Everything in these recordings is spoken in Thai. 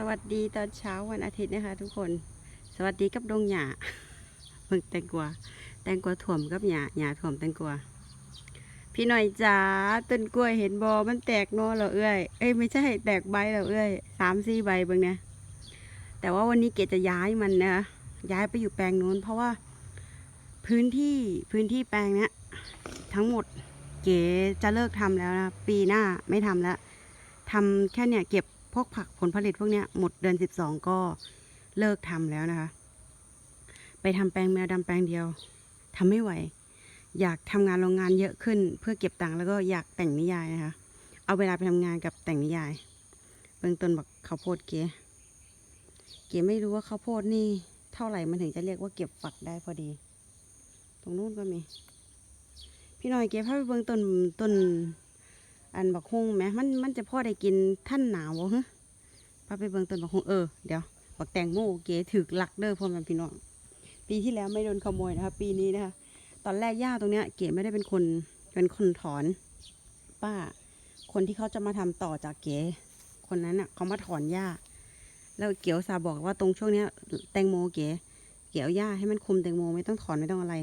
สวัสดีตอนเช้าวันอาทิตย์นะคะทุกคน สวัสดีกับดงหญ้าเพิ่งแตงกวาแตงกวาถ่วมกับหญ้าหญ้าถ่วมแตงกวาพี่หน่อยจ๋าต้นกล้วยเห็นบอมันแตกโนเหรอเอ้ยเอ้ยไม่ใช่แตกใบเหรอเอ้ยสามสี่ใบเบิ่งเนี่ยแต่ว่าวันนี้เกดจะย้ายมันนะย้ายไปอยู่แปลงนู้น เพราะว่า พื้นที่พื้นที่แปลงเนี้ยทั้งหมดเก๋จะเลิกทำแล้วนะปีหน้าไม่ทำแล้วทำแค่เนี่ยเก็บ พวกผักผลผลิตพวกเนี้ยหมดเดือนสิบสองก็เลิกทำแล้วนะคะ ไปทำแปลงแมวดำแปลงเดียวทำไม่ไหว อยากทำงานโรงงานเยอะขึ้น เพื่อเก็บตังค์แล้วก็อยากแต่งนิยายนะคะ เอาเวลาไปทำงานกับแต่งนิยาย เบื้องต้นบอกข้าวโพดเก๋เก๋ไม่รู้ว่าข้าวโพดนี่เท่าไหร่มันถึงจะเรียกว่าเก็บฝักได้พอดี ตรงนู้นก็มี พี่หน่อยเก๋พาไปเบื้องต้นต้น อันบักฮุงไหมมันมันจะพ่อได้กินท่านหนาวบ่ฮะพาไปเบิ่งต้นบักฮุงเออเดี๋ยวบักแตงโมเก๋ถึกหลักเด้อพ่อแม่พี่น้องปีที่แล้วไม่โดนขโมยนะคะปีนี้นะคะตอนแรกย่าตรงเนี้ยเก๋ไม่ได้เป็นคนเป็นคนถอน ป้า คนที่เขาจะมาทำต่อจากเก๋คนนั้นอะเขามาถอนหญ้าแล้วเก๋อุตสาบอกว่าตรงช่วงเนี้ยแตงโมเก๋เก๋เอาหญ้าให้มันคุมแตงโมไม่ต้องถอนไม่ต้องอะไร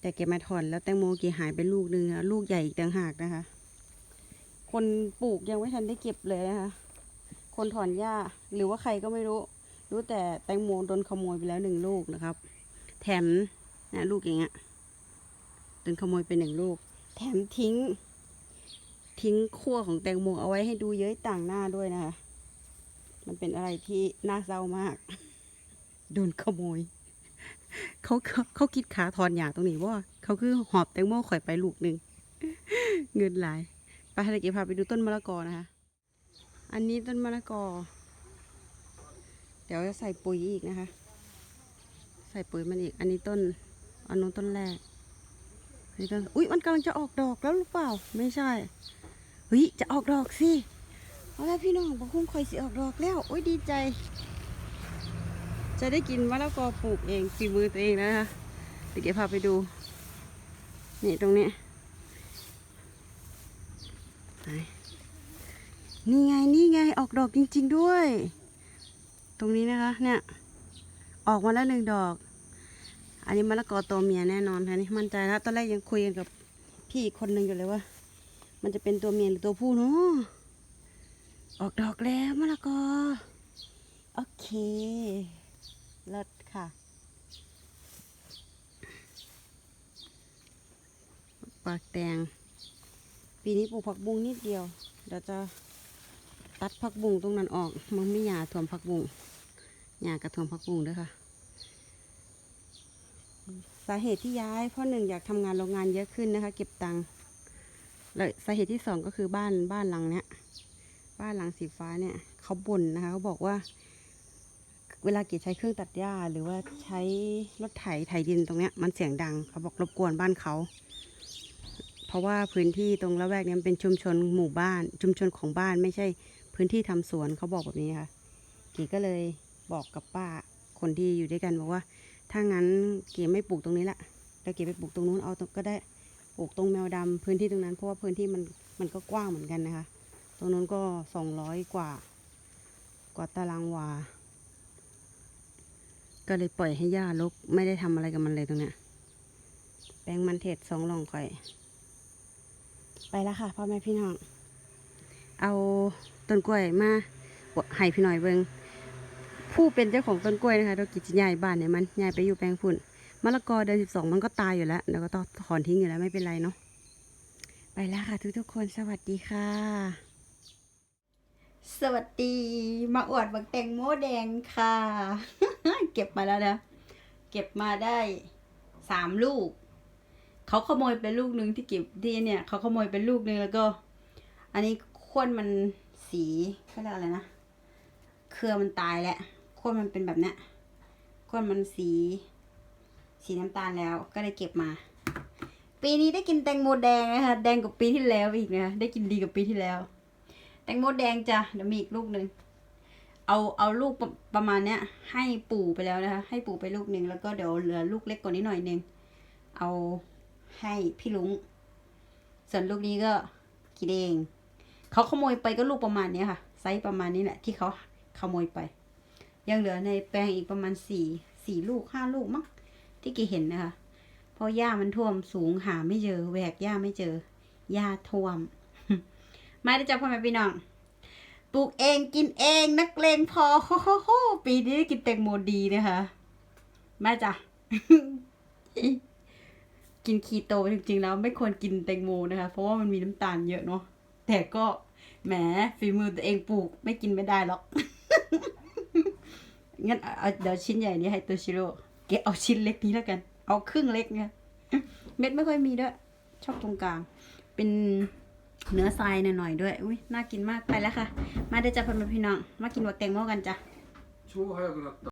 แต่เก๋มาถอนแล้วแตงโมเก๋หายไปลูกนึงอะลูกใหญ่อีกต่างหากนะคะ คนปลูกยังไม่ทันได้เก็บเลยนะคะ คนถอนหญ้าหรือว่าใครก็ไม่รู้ รู้แต่แตงโมโดนขโมยไปแล้วหนึ่งลูกนะครับ แถมนะลูกอย่างเงี้ยโดนขโมยไปหนึ่งลูก แถมทิ้ง ทิ้งขั้วของแตงโมเอาไว้ให้ดูเย้ยต่างหน้าด้วยนะคะ มันเป็นอะไรที่น่าเศร้ามาก โดนขโมยเขาเขาเขาคิดขาถอนหญ้าตรงนี้ว่าเขาคือหอบแตงโมข่อยไปลูกหนึ่งเงินหลาย ไปให้เก็บพาไปดูต้นมะละกอนะคะ อันนี้ต้นมะละกอ เดี๋ยวจะใส่ปุ๋ยอีกนะคะ ใส่ปุ๋ยมันอีก อันนี้ต้น อันนู้นต้นแรกอันนี้ต้น อุ๊ยมันกำลังจะออกดอกแล้วหรือเปล่า ไม่ใช่ เฮ้ย จะออกดอกสิ เอาล้วพี่น้องบอกคุ้มคอยสิออกดอกแล้วอุ๊ยดีใจ จะได้กินมะละกอปลูกเองฝีมือตัวเองแล้วนะคะเดี๋ยวเกพาไปดู นี่ตรงนี้ นี่ไงนี่ไงออกดอกจริง ๆด้วย ตรงนี้นะคะ เนี่ย ออกมาแล้วหนึ่งดอก อันนี้มะละกอตัวเมียแน่นอนค่ะนี่มั่นใจแล้วตอนแรกยังคุยกันกับพี่อีกคนหนึ่งอยู่เลยว่า มันจะเป็นตัวเมียหรือตัวผู้เนาะออกดอกแล้วมะละกอ โอเคเลิศค่ะปากแดง ปีนี้ปลูกผักบุ้งนิดเดียว เดี๋ยวจะตัดผักบุ้งตรงนั้นออก มันไม่หยาถ่วมผักบุ้งหยากระถ่วมผักบุ้งเด้วยค่ะ สาเหตุที่ย้ายเพราะหนึ่งอยากทำงานโรงงานเยอะขึ้นนะคะ เก็บตังค์แล้วสาเหตุที่สองก็คือบ้านบ้านหลังเนี้ยบ้านหลังสีฟ้าเนี่ยเขาบ่นนะคะเขาบอกว่า เวลาเกียใช้เครื่องตัดหญ้า หรือว่าใช้รถไถไถดินตรงเนี้ย มันเสียงดังเขาบอกรบกวนบ้านเขา เพราะว่าพื้นที่ตรงละแวกนี้มันเป็นชุมชนหมู่บ้าน ชุมชนของบ้านไม่ใช่พื้นที่ทำสวนเขาบอกแบบนี้ค่ะก๋ก็เลยบอกกับป้าคนที่อยู่ด้วยกันบอกว่า ถ้างั้นก๋ไม่ปลูกตรงนี้ละแล้วก๋ไปปลูกตรงนู้นเอาก็ได้ปลูกตรงแมวดำพื้นที่ตรงนั้นเพราะว่าพื้นที่มันมันก็กว้างเหมือนกันนะคะ ตรงนู้นก็สองร้อยกว่า กว่าตารางวา ก็เลยปล่อยให้หญ้ารกไม่ได้ทำอะไรกับมันเลยตรงเนี้ยแปลงมันเทศสองหลองข่อย ไปแล้วค่ะพ่อแม่พี่น้อง เอาต้นกล้วยมาให้พี่หน่อยเบิงผู้เป็นเจ้าของต้นกล้วยนะคะเรากิจย้ายบ้านเนี่ยมันย้ายไปอยู่แปลงพุ่นมะละกอเดือนสิบสองมันก็ตายอยู่แล้วแล้วก็ต้องถอนทิ้งอยู่แล้วไม่เป็นไรเนาะไปแล้วค่ะทุกทุกๆคนสวัสดีค่ะ สวัสดีมาอวดบักแตงโมแดงค่ะ เก็บมาแล้วนะเก็บมาได้สามลูก เขาขโมยไปลูกหนึ่งที่เก็บที่เนี่ยเขาขโมยไปลูกหนึ่งแล้วก็ อันนี้ข้นมันสีเขาเรียกอะไรนะเครือมันตายแล้วข้นมันเป็นแบบเนี้ยข้นมันสี สีน้ำตาลแล้วก็เลยเก็บมา ปีนี้ได้กินแตงโมแดงนะคะแดงกว่าปีที่แล้วอีกนะได้กินดีกว่าปีที่แล้ว แตงโมแดงจ้ะเดี๋ยวมีอีกลูกหนึ่งเอาเอาลูกประประมาณเนี้ย ให้ปู่ไปแล้วนะคะ ให้ปู่ไปลูกหนึ่งแล้วก็เดี๋ยวเหลือลูกเล็กกว่านี้หน่อยหนึ่งเอา ให้พี่ลุง ส่วนลูกนี้ก็กินเอง เขาขโมยไปก็ลูกประมาณนี้ค่ะ ไซส์ประมาณนี้แหละ ที่เขาขโมยไป ยังเหลือในแปลงอีกประมาณสี่สี่ลูกห้าลูกมั้งที่กีเห็นนะคะ เพราะหญ้ามันท่วมสูงหาไม่เจอแหวกหญ้าไม่เจอหญ้าท่วม มาได้จ้าพ่อแม่พี่น้องปลูกเองกินเองนักเลงพอโฮโฮโฮปีนี้กินแตงโมดีนะคะมาจ้ะ กินคีโตจริงๆแล้วไม่ควรกินแตงโมนะคะ เพราะว่ามันมีน้ำตาลเยอะเนาะแต่ก็แหมฝีมือตัวเองปลูกไม่กินไม่ได้หรอก งั้นเอาเดี๋ยวชิ้นใหญ่นี้ให้ตัวชิโร่เก็บเอาชิ้นเล็กนี้แล้วกัน เอาครึ่งเล็กเนี่ยเม็ดไม่ค่อยมีด้วย ชอบตรงกลาง เป็นเนื้อทรายหน่อยๆด้วย อุ้ยน่ากินมากไปแล้วค่ะ มาได้จ้ะพ่อแม่พี่น้อง มากินวักแตงโมกันจ้ะ